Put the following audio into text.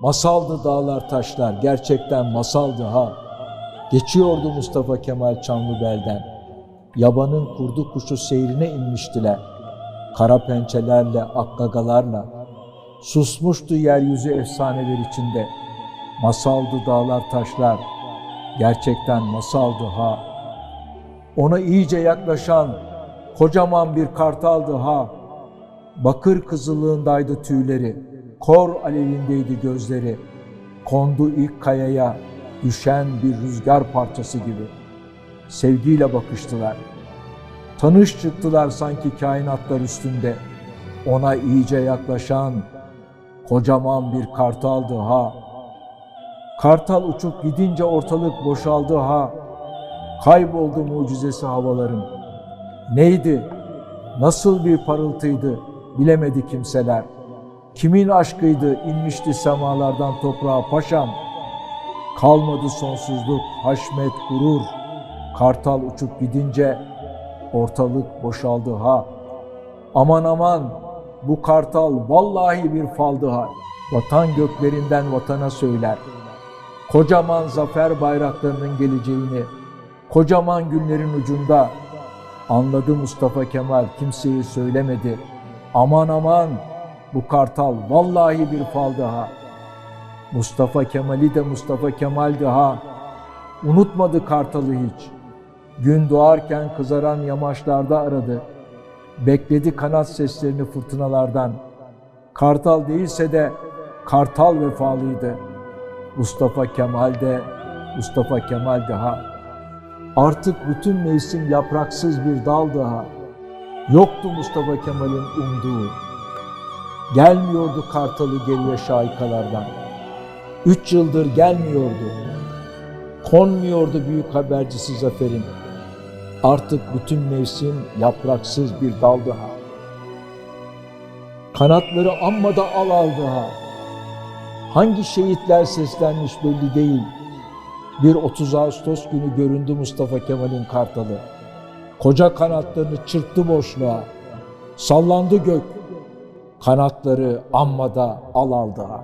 Masaldı dağlar taşlar, gerçekten masaldı ha. Geçiyordu Mustafa Kemal Çamlıbel'den. Yabanın kurdu kuşu seyrine inmiştiler. Kara pençelerle, akkagalarla. Susmuştu yeryüzü efsaneler içinde. Masaldı dağlar taşlar, gerçekten masaldı ha. Ona iyice yaklaşan kocaman bir kartaldı ha. Bakır kızılığındaydı tüyleri, kor alevindeydi gözleri. Kondu ilk kayaya, düşen bir rüzgar parçası gibi. Sevgiyle bakıştılar. Tanış çıktılar sanki kainatlar üstünde. Ona iyice yaklaşan kocaman bir kartaldı ha. Kartal uçup gidince ortalık boşaldı ha. Kayboldu mucizesi havaların. Neydi? Nasıl bir parıltıydı? Bilemedi kimseler. Kimin aşkıydı inmişti semalardan toprağa paşam. Kalmadı sonsuzluk, haşmet, gurur. Kartal uçup gidince ortalık boşaldı ha. Aman aman bu kartal vallahi bir faldı ha. Vatan göklerinden vatana söyler. Kocaman zafer bayraklarının geleceğini, kocaman günlerin ucunda anladı Mustafa Kemal kimseyi söylemedi. Aman aman bu kartal vallahi bir faldı ha. Mustafa Kemal'i de Mustafa Kemal'di ha. Unutmadı kartalı hiç. Gün doğarken kızaran yamaçlarda aradı. Bekledi kanat seslerini fırtınalardan. Kartal değilse de kartal vefalıydı. Mustafa Kemal de Mustafa Kemal daha. Artık bütün mevsim yapraksız bir dal daha. Yoktu Mustafa Kemal'in umduğu. Gelmiyordu kartalı geriye şahikalardan. Üç yıldır gelmiyordu. Konmuyordu büyük habercisi zaferin. Artık bütün mevsim yapraksız bir dal daha. Kanatları amma da al aldı ha. Hangi şehitler seslenmiş belli değil. Bir 30 Ağustos günü göründü Mustafa Kemal'in kartalı. Koca kanatlarını çırptı boşluğa. Sallandı gök. Kanatları amma da al aldı ha.